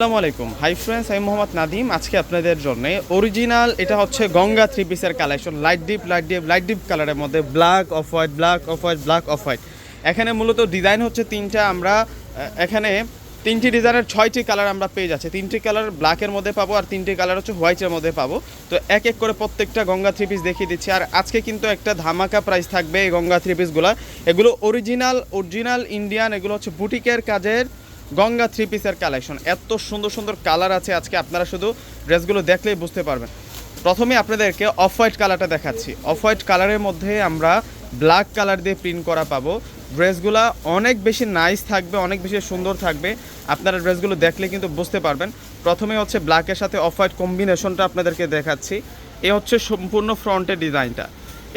আসসালামু আলাইকুম। Hi friends আমি মোহাম্মদ নাদিম আজকে আপনাদের জন্য অরিজিনাল এটা হচ্ছে গঙ্গা থ্রি পিসের collection light deep light deep light deep কালারের মধ্যে black off white black off white black off white এখানে মূলত ডিজাইন হচ্ছে তিনটা আমরা এখানে তিনটি ডিজাইনের ছয়টি কালার আমরা পেয়ে যাচ্ছি। তিনটি কালার ব্ল্যাকের মধ্যে পাবো আর তিনটি কালার হচ্ছে হোয়াইটের মধ্যে পাবো। তো এক এক করে প্রত্যেকটা গঙ্গা থ্রি পিস দেখিয়ে দিচ্ছি। আর আজকে কিন্তু একটা ধামাকা প্রাইস থাকবে এই গঙ্গা থ্রি পিসগুলো এগুলো অরিজিনাল অরিজিনাল ইন্ডিয়ান এগুলো হচ্ছে বুটিকের কাজের গঙ্গা থ্রি পিসের কালেকশন। এত সুন্দর সুন্দর কালার আছে আজকে, আপনারা শুধু ড্রেসগুলো দেখলেই বুঝতে পারবেন। প্রথমে আপনাদেরকে অফ হোয়াইট কালারটা দেখাচ্ছি। অফ হোয়াইট কালারের মধ্যে আমরা ব্ল্যাক কালার দিয়ে প্রিন্ট করা পাবো। ড্রেসগুলো অনেক বেশি নাইস থাকবে, অনেক বেশি সুন্দর থাকবে। আপনারা ড্রেসগুলো দেখলে কিন্তু বুঝতে পারবেন। প্রথমে হচ্ছে ব্ল্যাকের সাথে অফ হোয়াইট কম্বিনেশনটা আপনাদেরকে দেখাচ্ছি। এ হচ্ছে সম্পূর্ণ ফ্রন্টের ডিজাইনটা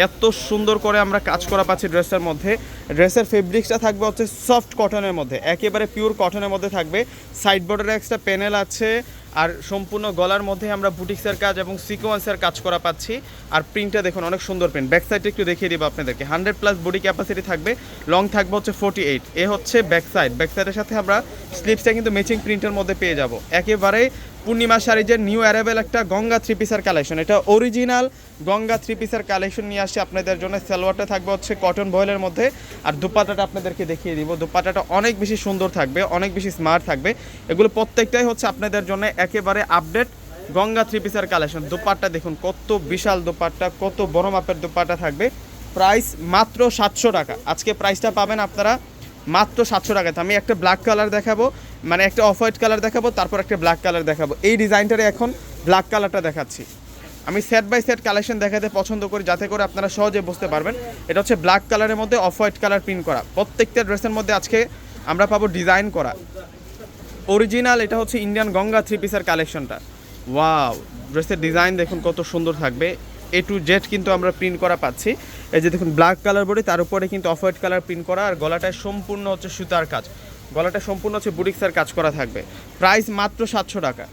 এত সুন্দর করে আমরা কাজ করা পাচ্ছি ড্রেসের মধ্যে। ড্রেসের ফেব্রিক্সটা থাকবে হচ্ছে সফট কটনের মধ্যে। একেবারে পিওর কটনের মধ্যে থাকবে। সাইড বর্ডারে এক্সট্রা প্যানেল আছে। আর সম্পূর্ণ গলার মধ্যে আমরা বুটিক্সের কাজ এবং সিকোয়েন্সের কাজ করা পাচ্ছি। আর প্রিন্টটা দেখুন, অনেক সুন্দর প্রিন্ট ব্যাক সাইডটা একটু দেখিয়ে দিব আপনাদেরকে। হান্ড্রেড প্লাস বডি ক্যাপাসিটি থাকবে। লং থাকবে হচ্ছে ফোর্টি এইট এ হচ্ছে ব্যাক সাইড ব্যাক সাইডের সাথে আমরা স্লিপসটা কিন্তু ম্যাচিং প্রিন্টের মধ্যে পেয়ে যাব। একেবারে পূর্ণিমা শাড়িজের নিউ অ্যারাইভেল একটা গঙ্গা থ্রি পিসের কালেকশন এটা অরিজিনাল গঙ্গা থ্রি পিসের কালেকশন নিয়ে আসছে আপনাদের জন্য। সালোয়ারটা থাকবে হচ্ছে কটন বয়েলের মধ্যে আর দুপাটাটা আপনাদেরকে দেখিয়ে দিব। দুপাটাটা অনেক বেশি সুন্দর থাকবে, অনেক বেশি স্মার্ট থাকবে। এগুলো প্রত্যেকটাই হচ্ছে আপনাদের জন্য একেবারে আপডেট গঙ্গা থ্রি পিসের কালেকশন দুপাট্টা দেখুন, কত বিশাল দুপাট্টা, কত বড় মাপের দুপাট্টা থাকবে। প্রাইস মাত্র সাতশো টাকা। আজকে প্রাইসটা পাবেন আপনারা মাত্র সাতশো টাকাতে আমি একটা ব্ল্যাক কালার দেখাবো। মানে একটা অফ হোয়াইট কালার দেখাবো, তারপর একটা ব্ল্যাক কালার দেখাবো। এই ডিজাইনটারে এখন ব্ল্যাক কালারটা দেখাচ্ছি। আমি সেট বাই সেট কালেকশন দেখাতে পছন্দ করি, যাতে করে আপনারা সহজে বুঝতে পারবেন। এটা হচ্ছে ব্ল্যাক কালারের মধ্যে অফ হোয়াইট কালার প্রিন্ট করা। প্রত্যেকটা ড্রেসের মধ্যে আজকে আমরা পাবো ডিজাইন করা। অরিজিনাল, এটা হচ্ছে ইন্ডিয়ান গঙ্গা থ্রি পিসের কালেকশনটা ওয়াও ড্রেসের ডিজাইন দেখুন কত সুন্দর থাকবে। এ টু জেড কিন্তু আমরা প্রিন্ট করা পাচ্ছি। এই যে দেখুন, ব্ল্যাক কালার বডি, তার উপরে কিন্তু অফ হোয়াইট কালার প্রিন্ট করা। আর গলাটায় সম্পূর্ণ হচ্ছে সুতার কাজ। গলাটা সম্পূর্ণ হচ্ছে বুটিক্সের কাজ করা থাকবে। প্রাইস মাত্র সাতশো টাকা।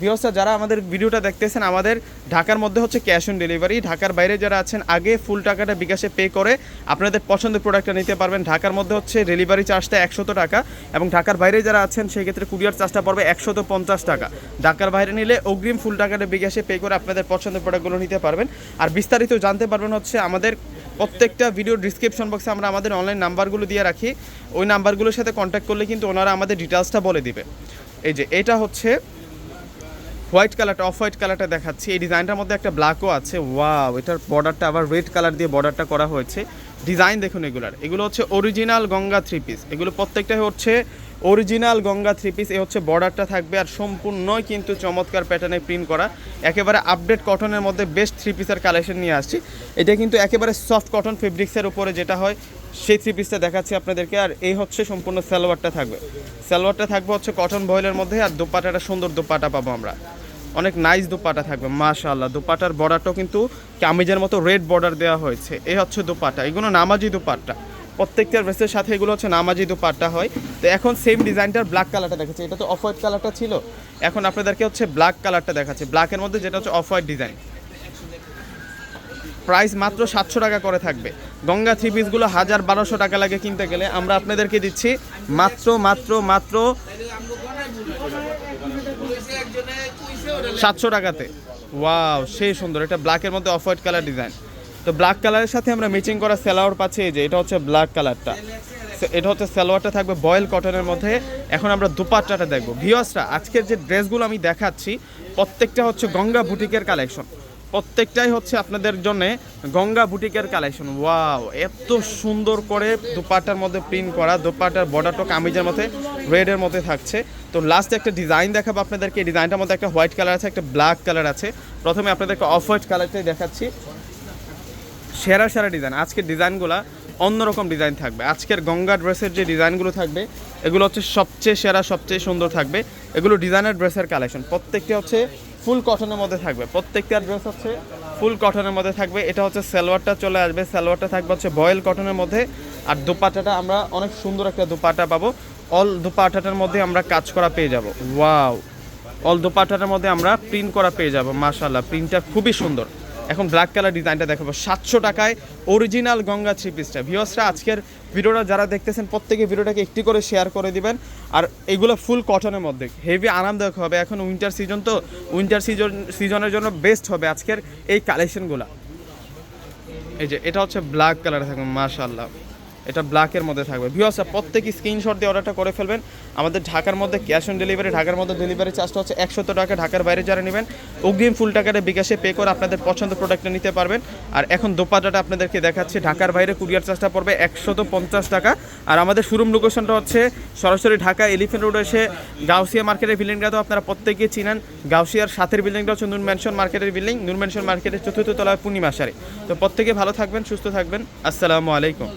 ভিওসা যারা আমাদের ভিডিওটা দেখতেছেন, আমাদের ঢাকার মধ্যে হচ্ছে ক্যাশ অন ডেলিভারি। ঢাকার বাইরে যারা আছেন, আগে ফুল টাকাটা বিকাশে পে করে আপনাদের পছন্দের প্রোডাক্টটা নিতে পারবেন। ঢাকার মধ্যে হচ্ছে ডেলিভারি চার্জটা একশত টাকা এবং ঢাকার বাইরে যারা আছেন, সেই ক্ষেত্রে কুরিয়ার চার্জটা পড়বে একশত পঞ্চাশ টাকা। ঢাকার বাইরে নিলে অগ্রিম ফুল টাকাটা বিকাশে পে করে আপনাদের পছন্দের প্রোডাক্টগুলো নিতে পারবেন। আর বিস্তারিত জানতে পারবেন হচ্ছে আমাদের প্রত্যেকটা ভিডিও ডিসক্রিপশন বক্সে আমরা আমাদের অনলাইন নাম্বারগুলো দিয়ে রাখি। ওই নাম্বারগুলোর সাথে কন্ট্যাক্ট করলে কিন্তু ওনারা আমাদের ডিটেলসটা বলে দিবে। এই যে, এটা হচ্ছে হোয়াইট কালারটা অফ হোয়াইট কালারটা দেখাচ্ছি। এই ডিজাইনটার মধ্যে একটা ব্ল্যাকও আছে। ওয়াও এটার বর্ডারটা আবার রেড কালার দিয়ে বর্ডারটা করা হয়েছে। ডিজাইন দেখুন এগুলার। এগুলো হচ্ছে অরিজিনাল গঙ্গা থ্রি পিস এগুলো প্রত্যেকটাই হচ্ছে অরিজিনাল গঙ্গা থ্রি পিস, এ হচ্ছে বর্ডারটা থাকবে আর সম্পূর্ণই কিন্তু চমৎকার প্যাটার্নে প্রিন্ট করা। একেবারে আপডেট কটনের মধ্যে বেস্ট থ্রি পিসের কালেকশন নিয়ে আসছি। এটা কিন্তু একেবারে সফট কটন ফেব্রিক্সের উপরে যেটা হয়, সেই থ্রি পিসটা দেখাচ্ছি আপনাদেরকে। আর এই হচ্ছে সম্পূর্ণ সালোয়ারটা থাকবে। সালোয়ারটা থাকবে হচ্ছে কটন বয়েলের মধ্যে আর দোপাটাটা, সুন্দর দোপাটা পাবো আমরা। অনেক নাইস দোপাটা থাকবে, মাশাআল্লাহ। দোপাটার বর্ডারটাও কিন্তু কামিজের মতো রেড বর্ডার দেওয়া হয়েছে। এই হচ্ছে দোপাটা, এগুলো নামাজি দোপাট্টা। প্রত্যেকটা ড্রেসের সাথে এগুলো হচ্ছে নামাজি দু দোপাট্টা হয়। তো এখন সেম ডিজাইনটার ব্ল্যাক কালারটা দেখাচ্ছে। এটা তো অফ হোয়াইট কালারটা ছিল। এখন আপনাদেরকে হচ্ছে ব্ল্যাক কালারটা দেখাচ্ছে। ব্ল্যাকের মধ্যে যেটা হচ্ছে অফ হোয়াইট ডিজাইন প্রাইস মাত্র সাতশো টাকা করে থাকবে। গঙ্গা থ্রি পিসগুলো হাজার বারোশো টাকা লাগে কিনতে গেলে। আমরা আপনাদেরকে দিচ্ছি মাত্র মাত্র মাত্র সাতশো টাকাতে। ওয়াও সেই সুন্দর। এটা ব্ল্যাকের মধ্যে অফ হোয়াইট কালার ডিজাইন তো ব্ল্যাক কালারের সাথে আমরা ম্যাচিং করা সালোয়ার পাচ্ছি এই যে, এটা হচ্ছে ব্ল্যাক কালারটা এটা হচ্ছে সালোয়ারটা থাকবে বয়েল কটনের মধ্যে। এখন আমরা দুপাট্টাটা দেখব। ভিওসরা আজকের যে ড্রেসগুলো আমি দেখাচ্ছি, প্রত্যেকটা হচ্ছে গঙ্গা বুটিকের কালেকশন প্রত্যেকটাই হচ্ছে আপনাদের জন্য গঙ্গা বুটিকের কালেকশন ওয়াও এত সুন্দর করে দুপাটার মধ্যে প্রিন্ট করা দুপাটার বর্ডারটা কামিজের মধ্যে রেডের মধ্যে থাকছে। তো লাস্টে একটা ডিজাইন দেখাবো আপনাদেরকে। এই ডিজাইনটার মধ্যে একটা হোয়াইট কালার আছে, একটা ব্ল্যাক কালার আছে। প্রথমে আপনাদেরকে অফ হোয়াইট কালারটাই দেখাচ্ছি। সেরা সেরা ডিজাইন আজকের ডিজাইনগুলো অন্যরকম ডিজাইন থাকবে। আজকের গঙ্গা ড্রেসের যে ডিজাইনগুলো থাকবে, এগুলো হচ্ছে সবচেয়ে সেরা, সবচেয়ে সুন্দর থাকবে। এগুলো ডিজাইনার ড্রেসের কালেকশন প্রত্যেকটি হচ্ছে ফুল কটনের মধ্যে থাকবে। প্রত্যেকটা ড্রেস হচ্ছে ফুল কটনের মধ্যে থাকবে। এটা হচ্ছে সালোয়ারটা চলে আসবে। সালোয়ারটা থাকবে হচ্ছে বয়েল কটনের মধ্যে। আর দুপাটাটা আমরা অনেক সুন্দর একটা দুপাটা পাবো। অল দুপাটাটার মধ্যে আমরা কাজ করা পেয়ে যাব। ওয়াও অল দুপাটাটার মধ্যে আমরা প্রিন্ট করা পেয়ে যাব। মাশাল্লাহ প্রিন্টটা খুবই সুন্দর। এখন ব্ল্যাক কালার ডিজাইনটা দেখাবো। সাতশো টাকায় অরিজিনাল গঙ্গা থ্রি পিসটা ভিওসরা আজকের ভিডিওটা যারা দেখতেছেন, প্রত্যেকে ভিডিওটাকে একটি করে শেয়ার করে দিবেন। আর এগুলো ফুল কটনের মধ্যে। হেভি আরামদায়ক হবে। এখন উইন্টার সিজন তো উইন্টার সিজন সিজনের জন্য বেস্ট হবে আজকের এই কালেকশনগুলো এই যে, এটা হচ্ছে ব্ল্যাক কালারে থাকবে মাশাল্লাহ এটা ব্ল্যাকের মধ্যে থাকবে। ভিউয়ার্স প্রত্যেকে স্ক্রিনশট দিয়ে অর্ডারটা করে ফেলবেন। আমাদের ঢাকার মধ্যে ক্যাশ অন ডেলিভারি ঢাকার মধ্যে ডেলিভারি চার্জটা হচ্ছে একশত টাকা। ঢাকার বাইরে যারা নেবেন, অগ্রিম ফুল টাকাটা বিকাশে পে করে আপনাদের পছন্দ প্রোডাক্টটা নিতে পারবেন। আর এখন দোপাটাটা আপনাদেরকে দেখাচ্ছি, ঢাকার বাইরে কুরিয়ার চার্জটা পড়বে একশত পঞ্চাশ টাকা। আর আমাদের শোরুম লোকেশনটা হচ্ছে সরাসরি ঢাকা এলিফেন্ট রোড এসে গাউসিয়া মার্কেটের বিল্ডিংটা তো আপনারা প্রত্যেকে চিনেন। গাউসিয়ার সাথের বিল্ডিংটা হচ্ছে নূর ম্যানশন মার্কেটের বিল্ডিং নূর ম্যানশন মার্কেটের চতুর্থ তলায় পূর্ণিমা সারি তো প্রত্যেকে ভালো থাকবেন, সুস্থ থাকবেন। আসসালামু আলাইকুম।